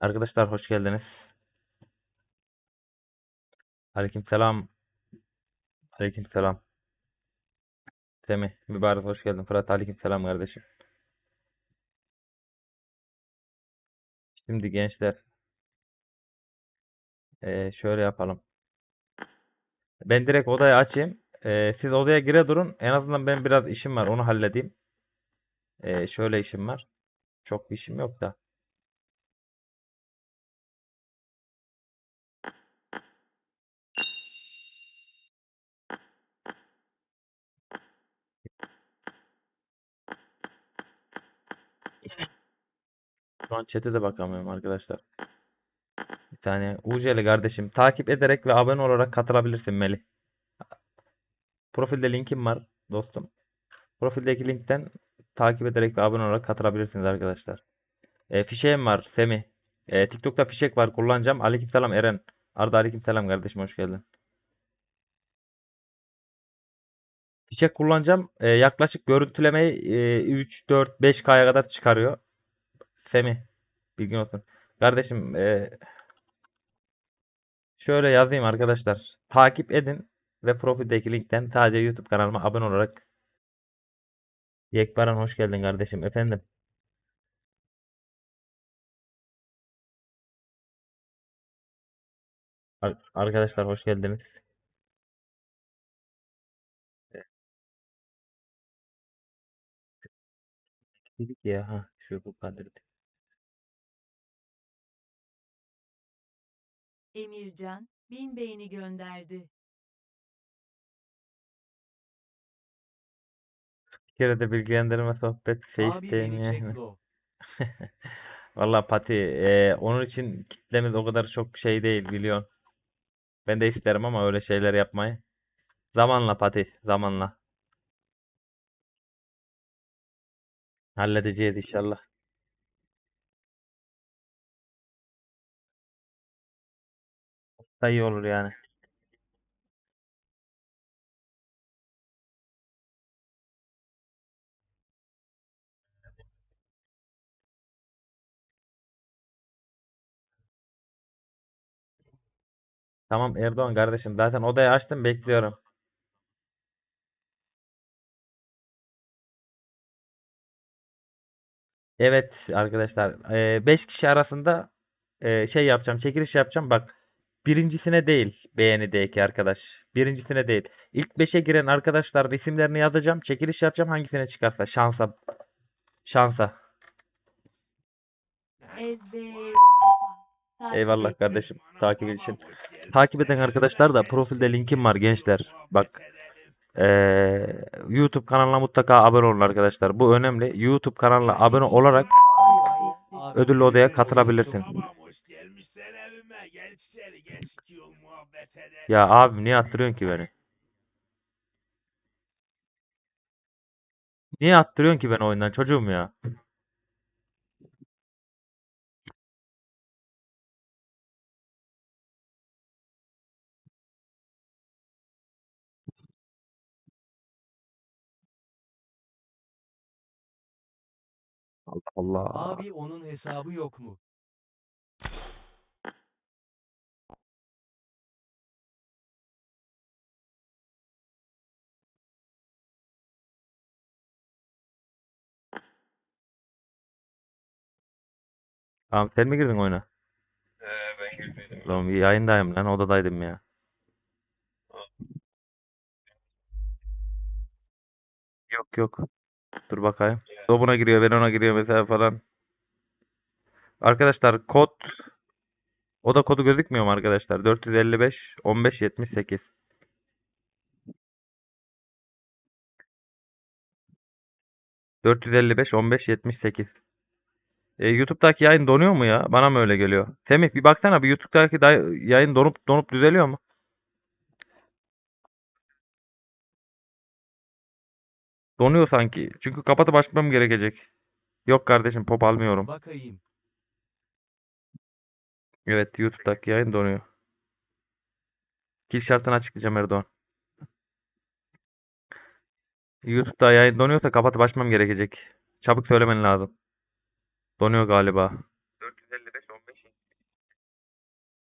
Arkadaşlar hoş geldiniz. Aleykümselam. Aleykümselam. Semih, mübarek hoş geldin. Fırat aleykümselam kardeşim. Şimdi gençler şöyle yapalım. Ben direkt odayı açayım. Siz odaya gire durun. En azından ben biraz işim var. Onu halledeyim. Şöyle işim var. Çok bir işim yok da. Şu an chat'e de bakamıyorum arkadaşlar. Bir saniye. Uceli kardeşim. Takip ederek ve abone olarak katılabilirsin Melih. Profilde linkim var dostum. Profildeki linkten takip ederek ve abone olarak katılabilirsiniz arkadaşlar. E, fişeğim var Semih. E, TikTok'ta fişek var kullanacağım. Aleykümselam Eren. Arda aleykümselam kardeşim hoş geldin. Fişek kullanacağım. E, yaklaşık görüntülemeyi e, 3, 4, 5K'ya kadar çıkarıyor. Semih. Bilgin olsun. Kardeşim e, şöyle yazayım arkadaşlar. Takip edin ve profildeki linkten sadece YouTube kanalıma abone olarak Yekbaran hoş geldin kardeşim. Efendim. Ar- Arkadaşlar hoş geldiniz. Dedik ya ha şu bu kadar. Emircan, bin beğeni gönderdi. Bir kere de bilgilendirme sohbet şey Abi isteyin beni. Vallahi Pati e, onun için kitlemiz o kadar çok şey değil biliyorsun. Ben de isterim ama öyle şeyler yapmayı. Zamanla Pati zamanla. Halledeceğiz inşallah. Da iyi olur yani. Tamam Erdoğan kardeşim zaten odayı açtım bekliyorum. Evet arkadaşlar 5 kişi arasında şey yapacağım çekiliş yapacağım bak birincisine değil beğenideki arkadaş. Birincisine değil. İlk 5'e giren arkadaşlar isimlerini yazacağım çekiliş yapacağım hangisine çıkarsa. Şansa. Şansa. Eyvallah. Kardeşim. Takip için. Takip eden arkadaşlar da profilde linkim var gençler. Bak eee, YouTube kanalına mutlaka abone olun arkadaşlar. Bu önemli. YouTube kanalına abone olarak ödüllü odaya katılabilirsin. Ya abi niye attırıyorsun ki beni? Niye attırıyorsun ki beni oyundan çocuğum ya? Allah Allah. Abi onun hesabı yok mu? Tamam sen mi girdin oyuna? Ee, ben girdim. Lan bir yayındayım lan odadaydım ya. Yok yok. Dur bakayım. O buna giriyor ben ona giriyor mesela falan. Arkadaşlar kod oda kodu gözükmüyor mu arkadaşlar? 455 15 78. ...455 15 78. E, YouTube'daki yayın donuyor mu ya? Bana mı öyle geliyor? Semih bir baksana bir YouTube'daki da- yayın donup donup düzeliyor mu? Donuyor sanki. Çünkü kapatıp açmam gerekecek. Yok kardeşim pop almıyorum. Bakayım. Evet YouTube'daki yayın donuyor. Kill şartını açıklayacağım Erdoğan. YouTube'da yayın donuyorsa kapatıp açmam gerekecek. Çabuk söylemen lazım. Donuyor galiba.